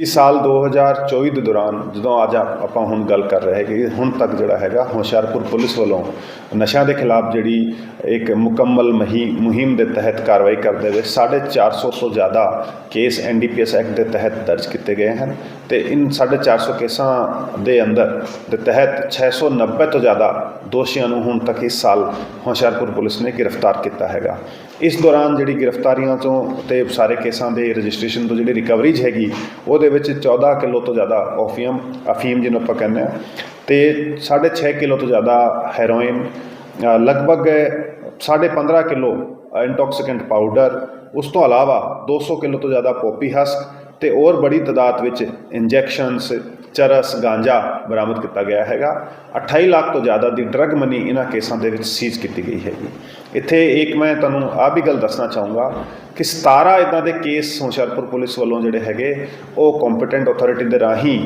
ਇਸ ਸਾਲ 2024 ਦੇ ਦੌਰਾਨ ਜਦੋਂ ਅੱਜ ਆਪਾਂ ਹੁਣ ਗੱਲ ਕਰ ਰਹੇ ਕਿ ਹੁਣ ਤੱਕ ਜਿਹੜਾ ਹੈਗਾ, ਹੁਸ਼ਿਆਰਪੁਰ ਪੁਲਿਸ ਵੱਲੋਂ ਨਸ਼ਿਆਂ ਦੇ ਖਿਲਾਫ ਜਿਹੜੀ ਇੱਕ ਮੁਕੰਮਲ ਮਹੀ ਮੁਹਿੰਮ ਦੇ ਤਹਿਤ ਕਾਰਵਾਈ ਕਰਦੇ ਹੋਏ 450 ਤੋਂ ਜ਼ਿਆਦਾ ਕੇਸ ਐਨਡੀਪੀਐਸ ਐਕਟ ਦੇ ਤਹਿਤ ਦਰਜ ਕੀਤੇ ਗਏ ਹਨ ਤੇ ਇਨ 450 ਕੇਸਾਂ ਦੇ ਅੰਦਰ ਦੇ ਤਹਿਤ 690 ਤੋਂ ਜ਼ਿਆਦਾ ਦੋਸ਼ੀਆਂ ਨੂੰ ਹੁਣ ਤੱਕ ਇਸ ਸਾਲ ਹੁਸ਼ਿਆਰਪੁਰ ਪੁਲਿਸ ਨੇ ਗ੍ਰਿਫਤਾਰ ਕੀਤਾ ਹੈਗਾ। ਇਸ ਦੌਰਾਨ ਜਿਹੜੀ ਗ੍ਰਿਫਤਾਰੀਆਂ ਤੋਂ ਤੇ ਸਾਰੇ ਕੇਸਾਂ ਦੇ ਰਜਿਸਟ੍ਰੇਸ਼ਨ ਤੋਂ ਜਿਹੜੀ ਰਿਕਵਰੀਜ ਹੈਗੀ, ਉਹਦੇ ਵਿੱਚ 14 ਕਿਲੋ ਤੋਂ ਜ਼ਿਆਦਾ ਓਫੀਅਮ ਅਫੀਮ ਜਿਹਨੂੰ ਆਪਾਂ ਕਹਿੰਦੇ ਆ ਤੇ 6.5 ਕਿਲੋ ਤੋਂ ਜ਼ਿਆਦਾ ਹੈਰੋਇਨ ਅ, ਲਗਭਗ 15.5 ਕਿਲੋ ਇੰਟੌਕਸੀਕੈਂਟ ਪਾਊਡਰ ਉਸ ਤੋਂ ਇਲਾਵਾ 200 ਕਿਲੋ ਤੋਂ ਜ਼ਿਆਦਾ ਪੋਪੀ ਹਸਕ ਤੇ ਹੋਰ ਬੜੀ ਤਾਦਾਦ ਵਿੱਚ ਇੰਜੈਕਸ਼ਨਸ ਚਰਸ ਗਾਂਜਾ ਬਰਾਮਦ ਕੀਤਾ ਗਿਆ ਹੈਗਾ। 28 ਲੱਖ ਤੋਂ ਜ਼ਿਆਦਾ ਦੀ ਡਰੱਗ ਮਨੀ ਇਹਨਾਂ ਕੇਸਾਂ ਦੇ ਵਿੱਚ ਸੀਜ਼ ਕੀਤੀ ਗਈ ਹੈਗੀ। ਇੱਥੇ ਇੱਕ ਮੈਂ ਤੁਹਾਨੂੰ ਆ ਵੀ ਗੱਲ ਦੱਸਣਾ ਚਾਹੂੰਗਾ ਕਿ 17 ਇਦਾਂ ਦੇ ਕੇਸ ਹੁਸ਼ਿਆਰਪੁਰ ਪੁਲਿਸ ਵੱਲੋਂ ਜਿਹੜੇ ਹੈਗੇ, ਉਹ ਕੰਪੀਟੈਂਟ ਅਥਾਰਟੀ ਦੇ ਰਾਹੀਂ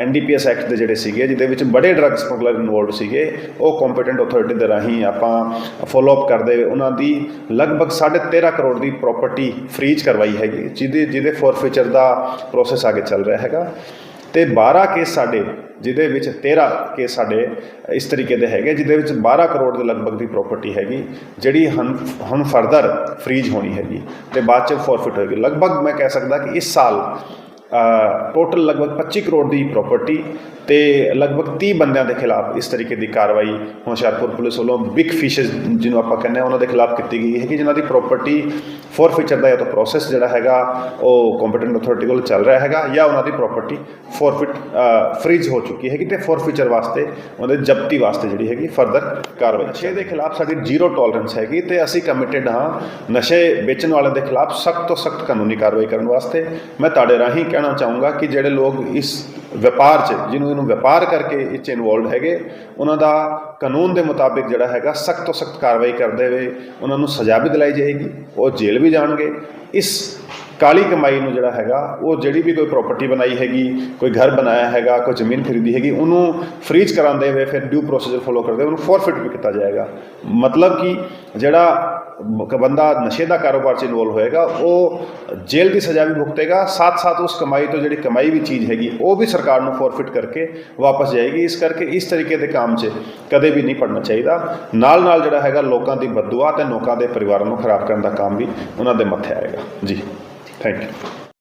ਐਨਡੀਪੀਐਸ ਐਕਟ ਦੇ ਜਿਹੜੇ ਸੀਗੇ, ਜਿਹਦੇ ਵਿੱਚ ਬੜੇ ਡਰੱਗ ਸਮਗਲਰ ਇਨਵੋਲਡ ਸੀਗੇ, ਉਹ ਕੰਪੀਟੈਂਟ ਅਥਾਰਟੀ ਦੇ ਰਾਹੀਂ ਆਪਾਂ ਫੋਲੋ ਅਪ ਕਰਦੇ ਉਹਨਾਂ ਦੀ ਲਗਭਗ 13.5 ਕਰੋੜ ਦੀ ਪ੍ਰਾਪਰਟੀ ਫ੍ਰੀਜ਼ ਕਰਵਾਈ ਹੈਗੀ, ਜਿਹਦੇ ਜਿਹਦੇ ਫੋਰਫੀਚਰ ਦਾ ਪ੍ਰੋਸੈਸ ਅੱਗੇ ਚੱਲ ਰਿਹਾ ਹੈਗਾ। ਤੇ 12 ਕੇਸ ਸਾਡੇ, ਜਿਹਦੇ ਵਿੱਚ 13 ਕੇਸ ਸਾਡੇ ਇਸ ਤਰੀਕੇ ਦੇ ਹੈਗੇ, ਜਿਹਦੇ ਵਿੱਚ 12 ਕਰੋੜ ਦੇ ਲਗਭਗ ਦੀ ਪ੍ਰਾਪਰਟੀ ਹੈਗੀ, ਜਿਹੜੀ ਹੁਣ ਹੁਣ ਫਰਦਰ ਫ੍ਰੀਜ ਹੋਣੀ ਹੈਗੀ। ਤੇ ਬਾਅਦ ਚ ਫੋਰਫਿਟ ਹੋਏਗੀ। ਲਗਭਗ ਮੈਂ ਕਹਿ ਸਕਦਾ ਕਿ ਇਸ ਸਾਲ ਟੋਟਲ ਲਗਭਗ 25 ਕਰੋੜ ਦੀ ਪ੍ਰਾਪਰਟੀ ਤੇ ਲਗਭਗ 30 ਬੰਦਿਆਂ ਦੇ ਖਿਲਾਫ ਇਸ ਤਰੀਕੇ ਦੀ ਕਾਰਵਾਈ ਹੁਸ਼ਿਆਰਪੁਰ ਪੁਲਿਸ ਵੱਲੋਂ ਬਿਗ ਫਿਸ਼ਸ ਜਿਹਨੂੰ ਆਪਾਂ ਕਹਿੰਦੇ ਆ ਉਹਨਾਂ ਦੇ ਖਿਲਾਫ ਕੀਤੀ ਗਈ ਹੈ ਕਿ ਜਿਨ੍ਹਾਂ ਦੀ ਪ੍ਰਾਪਰਟੀ ਫੋਰਫੀਚਰ ਦਾ ਜਾਂ ਤਾਂ ਪ੍ਰੋਸੈਸ ਜਿਹੜਾ ਹੈਗਾ ਉਹ ਕੰਪੀਟੈਂਟ ਅਥਾਰਟੀ ਕੋਲ ਚੱਲ ਰਿਹਾ ਹੈਗਾ ਜਾਂ ਉਹਨਾਂ ਦੀ ਪ੍ਰਾਪਰਟੀ ਫੋਰਫਿਟ ਫ੍ਰੀਜ਼ ਹੋ ਚੁੱਕੀ ਹੈਗੀ ਤੇ ਫੋਰਫੀਚਰ ਵਾਸਤੇ ਉਹਦੇ ਜ਼ਬਤੀ ਵਾਸਤੇ ਜਿਹੜੀ ਹੈਗੀ ਫਰਦਰ ਕਾਰਵਾਈ ਨਸ਼ੇ ਦੇ ਖਿਲਾਫ ਸਾਡੀ ਜ਼ੀਰੋ ਟੋਲਰੈਂਸ ਹੈਗੀ ਤੇ ਅਸੀਂ ਕਮਿਟਡ ਹਾਂ ਨਸ਼ੇ ਵੇਚਣ ਵਾਲਿਆਂ ਦੇ ਖਿਲਾਫ ਸਖਤ ਤੋਂ ਸਖਤ ਕਾਨੂੰਨੀ ਕਾਰਵਾਈ ਕਰਨ ਵਾਸਤੇ। ਮੈਂ ਤੁਹਾਡੇ ਰਾਹੀਂ ਕਹਿਣਾ ਚਾਹੂੰਗਾ ਕਿ ਜਿਹੜੇ ਲੋਕ ਇਸ ਵਪਾਰ 'ਚ, ਜਿਹਨੂੰ ਇਹਨੂੰ ਵਪਾਰ ਕਰਕੇ ਇਹ 'ਚ ਇਨਵੋਲਡ ਹੈਗੇ, ਉਹਨਾਂ ਦਾ ਕਾਨੂੰਨ ਦੇ ਮੁਤਾਬਿਕ ਜਿਹੜਾ ਹੈਗਾ ਸਖਤ ਤੋਂ ਸਖਤ ਕਾਰਵਾਈ ਕਰਦੇ ਹੋਏ ਉਹਨਾਂ ਨੂੰ ਸਜ਼ਾ ਵੀ ਦਿਲਾਈ ਜਾਏਗੀ, ਉਹ ਜੇਲ੍ਹ ਵੀ ਜਾਣਗੇ। ਇਸ ਕਾਲੀ ਕਮਾਈ ਨੂੰ ਜਿਹੜਾ ਹੈਗਾ, ਉਹ ਜਿਹੜੀ ਵੀ ਕੋਈ ਪ੍ਰਾਪਰਟੀ ਬਣਾਈ ਹੈਗੀ, ਕੋਈ ਘਰ ਬਣਾਇਆ ਹੈਗਾ, ਕੋਈ ਜ਼ਮੀਨ ਖਰੀਦੀ ਹੈਗੀ, ਉਹਨੂੰ ਫ੍ਰੀਜ਼ ਕਰਾਉਂਦੇ ਹੋਏ ਫਿਰ ਡਿਊ ਪ੍ਰੋਸੀਜਰ ਫੋਲੋ ਕਰਦੇ ਹੋਏ ਉਹਨੂੰ ਫੋਰਫਿਟ ਵੀ ਕੀਤਾ ਜਾਏਗਾ। ਮਤਲਬ ਕਿ ਜਿਹੜਾ ਬੰਦਾ ਨਸ਼ੇ ਦਾ ਕਾਰੋਬਾਰ 'ਚ ਇਨਵੋਲਵ ਹੋਏਗਾ, ਉਹ ਜੇਲ੍ਹ ਦੀ ਸਜ਼ਾ ਵੀ ਭੁਗਤੇਗਾ ਸਾਥ ਸਾਥ ਉਸ ਕਮਾਈ ਤੋਂ ਜਿਹੜੀ ਕਮਾਈ ਵੀ ਚੀਜ਼ ਹੈਗੀ, ਉਹ ਵੀ ਸਰਕਾਰ ਨੂੰ ਫੋਰਫਿਟ ਕਰਕੇ ਵਾਪਸ ਜਾਏਗੀ। ਇਸ ਕਰਕੇ ਇਸ ਤਰੀਕੇ ਦੇ ਕੰਮ 'ਚ ਕਦੇ ਵੀ ਨਹੀਂ ਪੜਨਾ ਚਾਹੀਦਾ। ਨਾਲ ਨਾਲ ਜਿਹੜਾ ਹੈਗਾ ਲੋਕਾਂ ਦੀ ਬਦਦੁਆ ਤੇ ਲੋਕਾਂ ਦੇ ਪਰਿਵਾਰਾਂ ਨੂੰ ਖਰਾਬ ਕਰਨ ਦਾ ਕੰਮ ਵੀ ਉਹਨਾਂ ਦੇ ਮੱਥੇ ਆਏਗਾ। ਜੀ ਥੈਂਕ ਯੂ